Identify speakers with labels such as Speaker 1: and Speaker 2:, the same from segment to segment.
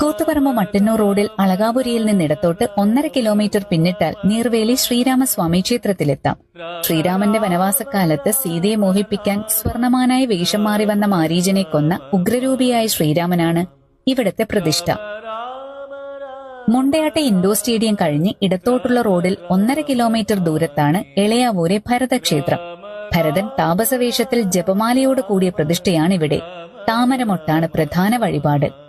Speaker 1: കൂത്തുപറമ്പ് മട്ടന്നൂർ റോഡിൽ അളകാപുരിയിൽ നിന്നിടത്തോട്ട് ഒന്നര കിലോമീറ്റർ പിന്നിട്ടാൽ നീർവേലി ശ്രീരാമസ്വാമി ക്ഷേത്രത്തിലെത്താം. ശ്രീരാമന്റെ വനവാസക്കാലത്ത് സീതയെ മോഹിപ്പിക്കാൻ സ്വർണമാനായി വേഷം മാറി വന്ന മാരീജനെ കൊന്ന ഉഗ്രരൂപിയായ ശ്രീരാമനാണ് ഇവിടത്തെ പ്രതിഷ്ഠ. മുണ്ടയാട്ടെ ഇൻഡോർ സ്റ്റേഡിയം കഴിഞ്ഞ് ഇടത്തോട്ടുള്ള റോഡിൽ ഒന്നര കിലോമീറ്റർ ദൂരത്താണ് എളയാവൂരെ ഭരതക്ഷേത്രം. ഭരതൻ താപസവേഷത്തിൽ ജപമാലയോട് കൂടിയ പ്രതിഷ്ഠയാണിവിടെ. താമരമൊട്ടാണ് പ്രധാന വഴിപാട്.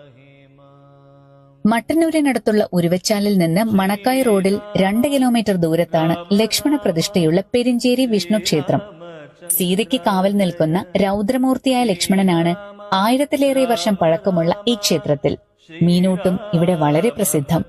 Speaker 1: മട്ടന്നൂരിനടുത്തുള്ള ഉരുവച്ചാലിൽ നിന്ന് മണക്കായ് റോഡിൽ രണ്ട് കിലോമീറ്റർ ദൂരത്താണ് ലക്ഷ്മണ പ്രതിഷ്ഠയുള്ള പെരിഞ്ചേരി വിഷ്ണു ക്ഷേത്രം. സീതയ്ക്ക് കാവൽ നിൽക്കുന്ന രൗദ്രമൂർത്തിയായ ലക്ഷ്മണനാണ് ആയിരത്തിലേറെ വർഷം പഴക്കമുള്ള ഈ ക്ഷേത്രത്തിൽ. മീനൂട്ടും ഇവിടെ വളരെ പ്രസിദ്ധം.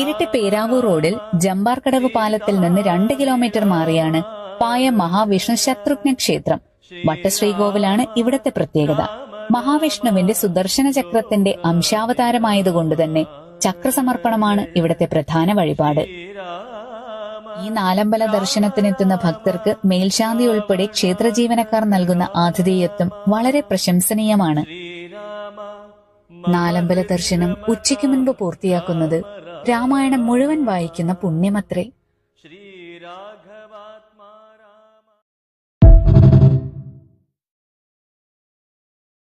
Speaker 1: ഇരട്ടി പേരാവൂർ റോഡിൽ ജമ്പാർക്കടവ് പാലത്തിൽ നിന്ന് രണ്ട് കിലോമീറ്റർ മാറിയാണ് പായ മഹാവിഷ്ണു ശത്രുഘ്ന ക്ഷേത്രം. വട്ടശ്രീകോവിലാണ് ഇവിടത്തെ പ്രത്യേകത. മഹാവിഷ്ണുവിന്റെ സുദർശന ചക്രത്തിന്റെ അംശാവതാരമായതുകൊണ്ട് തന്നെ ചക്രസമർപ്പണമാണ് ഇവിടത്തെ പ്രധാന വഴിപാട്. ഈ നാലമ്പല ദർശനത്തിനെത്തുന്ന ഭക്തർക്ക് മേൽശാന്തി ഉൾപ്പെടെ ക്ഷേത്ര ജീവനക്കാർ നൽകുന്ന ആതിഥേയത്വം വളരെ പ്രശംസനീയമാണ്. നാലമ്പല ദർശനം ഉച്ചയ്ക്ക് മുൻപ് പൂർത്തിയാക്കുന്നത് രാമായണം മുഴുവൻ വായിക്കുന്ന പുണ്യമത്രേ.